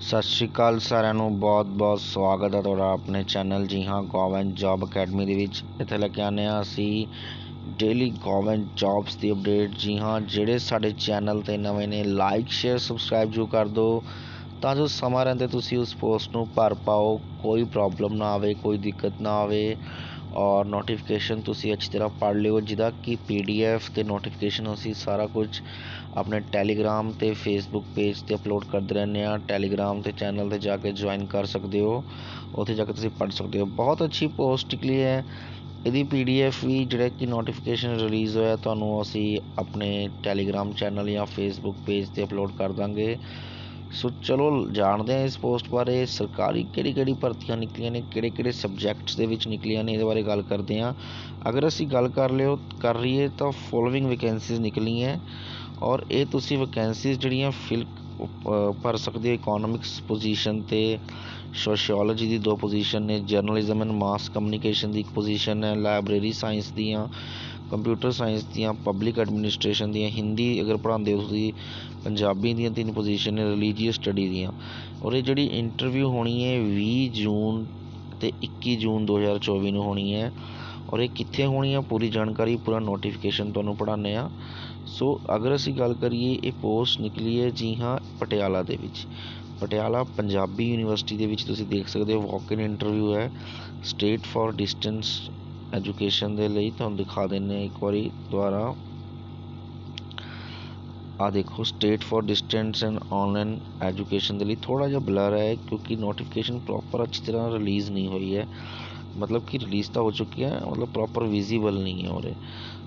ਸਤਿ ਸ਼੍ਰੀ ਅਕਾਲ ਸਾਰਿਆਂ ਨੂੰ ਬਹੁਤ-ਬਹੁਤ ਸਵਾਗਤ ਹੈ ਤੁਹਾਡਾ ਆਪਣੇ ਚੈਨਲ ਜੀ ਹਾਂ, ਗਵਰਨਮੈਂਟ ਜੌਬ ਅਕੈਡਮੀ ਦੇ ਵਿੱਚ। ਇੱਥੇ ਲੈ ਕੇ ਆਨੇ ਆ ਅਸੀਂ ਡੇਲੀ ਗਵਰਨਮੈਂਟ ਜੌਬਸ ਦੀ ਅਪਡੇਟ ਜੀ ਹਾਂ, ਜਿਹੜੇ ਸਾਡੇ ਚੈਨਲ ਤੇ ਨਵੇਂ ਨੇ ਲਾਈਕ ਸ਼ੇਅਰ ਸਬਸਕ੍ਰਾਈਬ ਜੋ ਕਰ ਦਿਓ ਤਾਂ ਜੋ ਸਮਾਂ ਰਹਿੰਦੇ ਤੁਸੀਂ ਉਸ ਪੋਸਟ ਨੂੰ ਭਰ ਪਾਓ, ਕੋਈ ਪ੍ਰੋਬਲਮ ਨਾ ਆਵੇ, ਕੋਈ ਦਿੱਕਤ ਨਾ ਆਵੇ। ਔਰ ਨੋਟੀਫਿਕੇਸ਼ਨ ਤੁਸੀਂ ਅੱਛੀ ਤਰ੍ਹਾਂ ਪੜ੍ਹ ਲਿਓ, ਜਿਹਦਾ ਕਿ ਪੀ ਡੀ ਪੀਡੀਐਫ ਅਤੇ ਨੋਟੀਫਿਕੇਸ਼ਨ ਅਸੀਂ ਸਾਰਾ ਕੁਝ ਆਪਣੇ ਟੈਲੀਗ੍ਰਾਮ ਅਤੇ ਫੇਸਬੁੱਕ ਪੇਜ ਤੇ ਅਪਲੋਡ ਕਰਦੇ ਰਹਿੰਦੇ ਹਾਂ। ਟੈਲੀਗ੍ਰਾਮ ਤੇ ਚੈਨਲ ਤੇ ਜਾ ਕੇ ਜੁਆਇਨ ਕਰ ਸਕਦੇ ਹੋ। ਉੱਥੇ ਜਾ ਕੇ ਤੁਸੀਂ ਪੜ੍ਹ ਸਕਦੇ ਹੋ। ਬਹੁਤ ਅੱਛੀ ਪੋਸਟ ਨਿਕਲੀ ਹੈ। ਇਹਦੀ ਪੀ ਡੀ ਪੀਡੀਐਫ ਵੀ ਜਿਹੜਾ ਕਿ ਨੋਟੀਫਿਕੇਸ਼ਨ ਰਿਲੀਜ਼ ਹੋਇਆ, ਤੁਹਾਨੂੰ ਅਸੀਂ ਆਪਣੇ ਟੈਲੀਗ੍ਰਾਮ ਚੈਨਲ ਜਾਂ ਫੇਸਬੁੱਕ ਪੇਜ ਤੇ ਅਪਲੋਡ ਕਰ ਦਾਂਗੇ। ਸੋ ਚਲੋ, ਜਾਣਦੇ ਹਾਂ ਇਸ ਪੋਸਟ ਬਾਰੇ, ਸਰਕਾਰੀ ਕਿਹੜੀ ਕਿਹੜੀ ਭਰਤੀਆਂ ਨਿਕਲੀਆਂ ਨੇ, ਕਿਹੜੇ ਕਿਹੜੇ ਸਬਜੈਕਟਸ ਦੇ ਵਿੱਚ ਨਿਕਲੀਆਂ ਨੇ, ਇਹਦੇ ਬਾਰੇ ਗੱਲ ਕਰਦੇ ਹਾਂ। ਅਗਰ ਅਸੀਂ ਗੱਲ ਕਰ ਲਿਓ, ਕਰ ਲਈਏ ਤਾਂ ਫੋਲੋਇੰਗ ਵੈਕੈਂਸੀਜ਼ ਨਿਕਲੀਆਂ ਔਰ ਇਹ ਤੁਸੀਂ ਵੈਕੈਂਸੀਜ਼ ਜਿਹੜੀਆਂ ਫਿਲ ਭਰ ਸਕਦੇ ਹੋ ਇਕਨੋਮਿਕਸ ਪੋਜੀਸ਼ਨ ਤੇ ਸੋਸ਼ੀਓਲੋਜੀ ਦੀ ਦੋ ਪੋਜੀਸ਼ਨ ਨੇ ਜਰਨਲਿਜ਼ਮ ਐਂਡ ਮਾਸ ਕਮਿਊਨੀਕੇਸ਼ਨ ਦੀ ਇੱਕ ਪੋਜੀਸ਼ਨ ਹੈ ਲਾਇਬ੍ਰੇਰੀ ਸਾਇੰਸ ਦੀਆਂ ਕੰਪਿਊਟਰ ਸਾਇੰਸ ਦੀਆਂ, ਪਬਲਿਕ ਐਡਮਿਨਿਸਟ੍ਰੇਸ਼ਨ ਦੀਆਂ, ਹਿੰਦੀ ਅਗਰ ਪੜ੍ਹਾਉਂਦੇ ਹੋ ਤੁਸੀਂ, ਪੰਜਾਬੀ ਦੀਆਂ ਤਿੰਨ ਪੁਜੀਸ਼ਨ ਨੇ ਰਿਲੀਜੀਅਸ ਸਟੱਡੀ ਦੀਆਂ। ਔਰ ਇਹ ਜਿਹੜੀ ਇੰਟਰਵਿਊ ਹੋਣੀ ਹੈ ਵੀਹ ਜੂਨ ਅਤੇ ਇੱਕੀ ਜੂਨ 2024 ਨੂੰ ਹੋਣੀ ਹੈ। ਔਰ ਇਹ ਕਿੱਥੇ ਹੋਣੀ ਹੈ? ਪੂਰੀ ਜਾਣਕਾਰੀ, ਪੂਰਾ ਨੋਟੀਫਿਕੇਸ਼ਨ ਤੁਹਾਨੂੰ ਪੜ੍ਹਾਉਂਦੇ ਹਾਂ। ਸੋ ਅਗਰ ਅਸੀਂ ਗੱਲ ਕਰੀਏ, ਇਹ ਪੋਸਟ ਨਿਕਲੀ ਹੈ ਜੀ ਹਾਂ, ਪਟਿਆਲਾ ਦੇ ਵਿੱਚ। ਪਟਿਆਲਾ ਪੰਜਾਬੀ ਯੂਨੀਵਰਸਿਟੀ ਦੇ ਵਿੱਚ ਤੁਸੀਂ ਦੇਖ ਸਕਦੇ ਹੋ ਵਾਕ ਇਨ ਇੰਟਰਵਿਊ ਹੈ। ਸਟੇਟ ਫॉर ਡਿਸਟੈਂਸ ਐਜੂਕੇਸ਼ਨ ਦੇ ਲਈ ਤੁਹਾਨੂੰ ਦਿਖਾ ਦਿੰਦੇ ਹਾਂ ਇੱਕ ਵਾਰੀ ਦੁਬਾਰਾ। ਆ ਦੇਖੋ state for distance and online education ਦੇ ਲਈ ਥੋੜਾ ਜਿਹਾ ਬਲਰ ਹੈ ਕਿਉਂਕਿ ਨੋਟੀਫਿਕੇਸ਼ਨ ਪ੍ਰੋਪਰ ਅੱਛੀ ਤਰ੍ਹਾਂ ਰਿਲੀਜ਼ ਨਹੀਂ ਹੋਈ ਹੈ। ਮਤਲਬ ਕਿ ਰਿਲੀਜ਼ ਤਾਂ ਹੋ ਚੁੱਕੀ ਹੈ, ਮਤਲਬ ਪ੍ਰੋਪਰ ਵਿਜ਼ੀਬਲ ਨਹੀਂ ਹੈ ਉਹਦੇ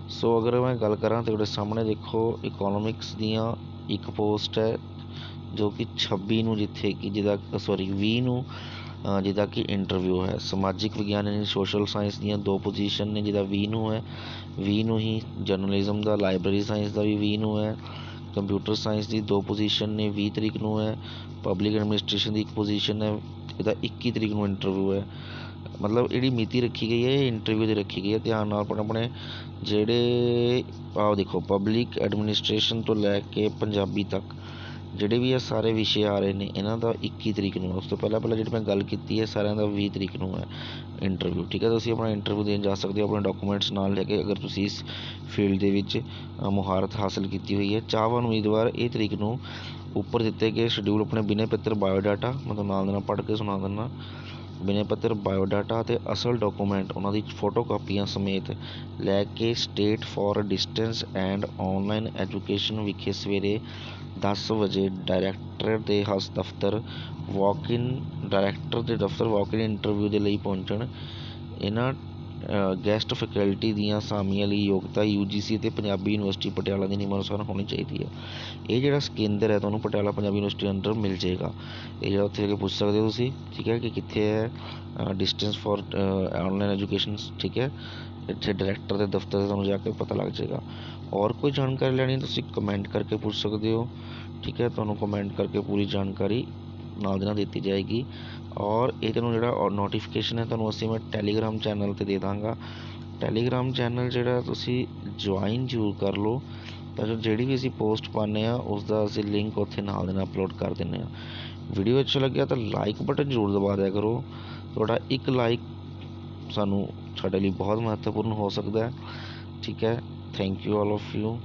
ਸੋ ਅਗਰ ਮੈਂ ਗੱਲ ਕਰਾਂ ਤਾਂ ਉਹਦੇ ਸਾਹਮਣੇ ਦੇਖੋ ਇਕਨੋਮਿਕਸ ਦੀਆਂ ਇੱਕ ਪੋਸਟ ਹੈ ਜੋ ਕਿ 26 ਨੂੰ ਜਿੱਥੇ ਕਿ ਜਿਹਦਾ ਸੌਰੀ 20 ਨੂੰ ਜਿਹਦਾ ਕਿ ਇੰਟਰਵਿਊ ਹੈ। ਸਮਾਜਿਕ ਵਿਗਿਆਨ ਯਾਨੀ ਸੋਸ਼ਲ ਸਾਇੰਸ ਦੀਆਂ ਦੋ ਪੁਜੀਸ਼ਨ ਨੇ, ਜਿਹਦਾ ਵੀਹ ਨੂੰ ਹੈ ਵੀਹ ਨੂੰ ਹੀ ਜਰਨਲਿਜ਼ਮ ਦਾ ਲਾਇਬ੍ਰੇਰੀ ਸਾਇੰਸ ਦਾ ਵੀ 20 ਨੂੰ ਹੈ ਕੰਪਿਊਟਰ ਸਾਇੰਸ ਦੀ ਦੋ ਪੁਜੀਸ਼ਨ ਨੇ, ਵੀਹ ਤਰੀਕ ਨੂੰ ਹੈ ਪਬਲਿਕ ਐਡਮਿਨਿਸਟ੍ਰੇਸ਼ਨ ਦੀ ਇੱਕ ਪੁਜੀਸ਼ਨ ਹੈ, ਇਹਦਾ 21 ਤਰੀਕ ਨੂੰ ਇੰਟਰਵਿਊ ਹੈ। ਮਤਲਬ ਜਿਹੜੀ ਮਿਤੀ ਰੱਖੀ ਗਈ ਹੈ, ਇਹ ਇੰਟਰਵਿਊ ਦੀ ਰੱਖੀ ਗਈ ਹੈ। ਧਿਆਨ ਨਾਲ ਆਪਣੇ ਆਪਣੇ, ਜਿਹੜੇ ਆਹ ਦੇਖੋ ਪਬਲਿਕ ਐਡਮਿਨਿਸਟ੍ਰੇਸ਼ਨ ਤੋਂ ਲੈ ਕੇ ਪੰਜਾਬੀ ਤੱਕ ਜਿਹੜੇ ਵੀ ਇਹ ਸਾਰੇ ਵਿਸ਼ੇ ਆ ਰਹੇ ਨੇ, ਇਹਨਾਂ ਦਾ 21 ਤਰੀਕ ਨੂੰ, ਉਸ ਤੋਂ ਪਹਿਲਾਂ ਪਹਿਲਾਂ ਜਿਹੜੀ ਮੈਂ ਗੱਲ ਕੀਤੀ ਹੈ ਸਾਰਿਆਂ ਦਾ ਵੀਹ ਤਰੀਕ ਨੂੰ ਹੈ ਇੰਟਰਵਿਊ ਠੀਕ ਹੈ? ਤੁਸੀਂ ਆਪਣਾ ਇੰਟਰਵਿਊ ਦੇਣ ਜਾ ਸਕਦੇ ਹੋ, ਆਪਣੇ ਡਾਕੂਮੈਂਟਸ ਨਾਲ ਲੈ ਕੇ ਅਗਰ ਤੁਸੀਂ ਇਸ ਫੀਲਡ ਦੇ ਵਿੱਚ ਮੁਹਾਰਤ ਹਾਸਲ ਕੀਤੀ ਹੋਈ ਹੈ। ਚਾਹਵਾਨ ਉਮੀਦਵਾਰ ਇਹ ਤਰੀਕ ਨੂੰ ਉੱਪਰ ਦਿੱਤੇ ਗਏ ਸ਼ਡਿਊਲ ਆਪਣੇ ਬਿਨੈ ਪੱਤਰ ਬਾਇਓਡਾਟਾ ਮੈਂ ਤੁਹਾਨੂੰ ਨਾਲ ਦੇ ਨਾਲ ਪੜ੍ਹ ਕੇ ਸੁਣਾ ਦਿੰਦਾ। ਬਿਨੈ ਪੱਤਰ, ਬਾਇਓਡਾਟਾ ਅਤੇ ਅਸਲ ਡਾਕੂਮੈਂਟ। ਉਹਨਾਂ ਦੀ ਫੋਟੋ ਕਾਪੀਆਂ ਸਮੇਤ ਲੈ ਕੇ state for distance and online education ਵਿਖੇ ਸਵੇਰੇ ਦਸ ਵਜੇ ਡਾਇਰੈਕਟਰ ਦੇ ਹਸ ਦਫ਼ਤਰ ਵਾਕ ਇਨ ਡਾਇਰੈਕਟਰ ਦੇ ਦਫ਼ਤਰ ਵਾਕ ਇਨ ਇੰਟਰਵਿਊ ਦੇ ਲਈ ਪਹੁੰਚਣ। ਇਹਨਾਂ ਗੈਸਟ ਫੈਕਲਟੀ ਦੀਆਂ ਅਸਾਮੀਆਂ ਲਈ ਯੋਗਤਾ ਯੂ ਜੀ ਸੀ ਅਤੇ ਪੰਜਾਬੀ ਯੂਨੀਵਰਸਿਟੀ ਪਟਿਆਲਾ ਦੀ ਨਿਯਮ ਅਨੁਸਾਰ ਹੋਣੀ ਚਾਹੀਦੀ ਹੈ। ਇਹ ਜਿਹੜਾ ਕੇਂਦਰ ਹੈ, ਤੁਹਾਨੂੰ ਪਟਿਆਲਾ ਪੰਜਾਬੀ ਯੂਨੀਵਰਸਿਟੀ ਅੰਡਰ ਮਿਲ ਜਾਏਗਾ। ਇਹ ਜਿਹੜਾ ਉੱਥੇ ਜਾ ਕੇ ਪੁੱਛ ਸਕਦੇ ਹੋ ਤੁਸੀਂ, ਠੀਕ ਹੈ ਕਿ ਕਿੱਥੇ ਹੈ ਡਿਸਟੈਂਸ ਫੋਰ ਔਨਲਾਈਨ ਐਜੂਕੇਸ਼ਨ ਠੀਕ ਹੈ? ਇੱਥੇ ਡਾਇਰੈਕਟਰ ਦੇ ਦਫ਼ਤਰ ਤੇ ਤੁਹਾਨੂੰ ਜਾ ਕੇ ਪਤਾ ਲੱਗ ਜਾਏਗਾ। ਔਰ ਕੋਈ ਜਾਣਕਾਰੀ ਲੈਣੀ ਤੁਸੀਂ ਕਮੈਂਟ ਕਰਕੇ ਪੁੱਛ ਸਕਦੇ ਹੋ, ਠੀਕ ਹੈ? ਤੁਹਾਨੂੰ ਕਮੈਂਟ ਕਰਕੇ ਪੂਰੀ ਜਾਣਕਾਰੀ ਨਾਲ ਦੇ ਨਾਲ ਦਿੱਤੀ ਜਾਵੇਗੀ ਔਰ ਇਹ ਤੁਹਾਨੂੰ ਜਿਹੜਾ ਨੋਟੀਫਿਕੇਸ਼ਨ ਹੈ, ਤੁਹਾਨੂੰ ਅਸੀਂ ਮੈਂ ਟੈਲੀਗ੍ਰਾਮ ਚੈਨਲ ਤੇ ਦੇ ਦਾਂਗਾ। ਟੈਲੀਗ੍ਰਾਮ ਚੈਨਲ ਜਿਹੜਾ ਤੁਸੀਂ ਜੁਆਇਨ ਜ਼ਰੂਰ ਕਰ ਲਓ। ਤਾਂ ਜੋ ਜਿਹੜੀ ਵੀ ਅਸੀਂ ਪੋਸਟ ਪਾਉਂਦੇ ਹਾਂ ਉਸ ਦਾ ਅਸੀਂ ਲਿੰਕ ਉੱਥੇ ਨਾਲ ਦੇ ਨਾਲ ਅਪਲੋਡ ਕਰ ਦਿੰਦੇ ਹਾਂ। ਵੀਡੀਓ ਅੱਛਾ ਲੱਗਿਆ ਤਾਂ ਲਾਈਕ ਬਟਨ ਜ਼ਰੂਰ ਦਬਾ ਦਿਆ ਕਰੋ। ਤੁਹਾਡਾ ਇੱਕ ਲਾਈਕ ਸਾਨੂੰ ਸਾਡੇ ਲਈ ਬਹੁਤ ਮਹੱਤਵਪੂਰਨ ਹੋ ਸਕਦਾ ਹੈ। ਠੀਕ ਹੈ। Thank you all of you